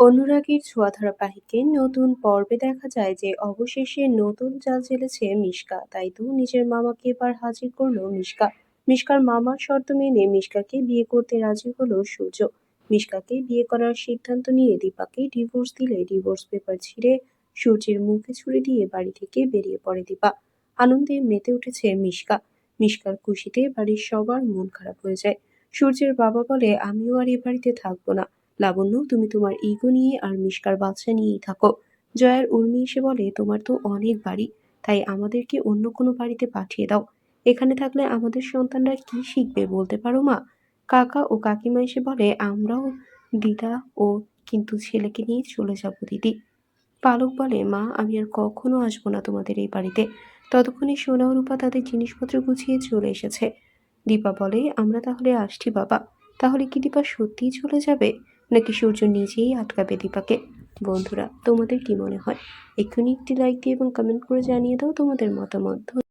অনুরাগীর ছোঁয়া ধারাবাহিকের নতুন পর্বে দেখা যায় যে অবশেষে নতুন জাল জেলেছে মিশকা। তাই তো নিজের মামাকে এবার হাজির করল মিশকা। মিশকার মামার শর্ত মেনে মিশকাকে বিয়ে করতে রাজি হলো সূর্য। মিশকাকে বিয়ে করার সিদ্ধান্ত নিয়ে দীপাকে ডিভোর্স দিলে ডিভোর্স পেপার ছিঁড়ে সূর্যের মুখে ছুড়ে দিয়ে বাড়ি থেকে বেরিয়ে পড়ে দীপা। আনন্দে মেতে উঠেছে মিশকা। মিশকার খুশিতে বাড়ির সবার মন খারাপ হয়ে যায়। সূর্যের বাবা বলে, আমিও আর এ বাড়িতে থাকব না। লাবণ্য, তুমি তোমার ইগো নিয়ে আর মিশকার বাচ্চা নিয়েই থাকো। জয়ার উর্মি এসে বলে, তোমার তো অনেক বাড়ি, তাই আমাদেরকে অন্য কোনো বাড়িতে পাঠিয়ে দাও। এখানে থাকলে আমাদের সন্তানরা কি শিখবে বলতে পারো মা? কাকা ও কাকিমা এসে বলে, আমরাও দিদা ও কিন্তু ছেলেকে নিয়ে চলে যাব দিদি। পালক বলে, মা, আমি আর কখনো আসব না তোমাদের এই বাড়িতে। ততক্ষণে সোনা রূপা তাদের জিনিসপত্র গুছিয়ে চলে এসেছে। দীপা বলে, আমরা তাহলে আসছি বাবা। তাহলে কি দীপা সত্যিই চলে যাবে? নাকি সূর্য নিজেই আটকাবে দীপাকে। বন্ধুরা, তোমাদের কি মনে হয়? এক্ষুনি একটি লাইক দিয়ে এবং কমেন্ট করে জানিয়ে দাও তোমাদের মতামত।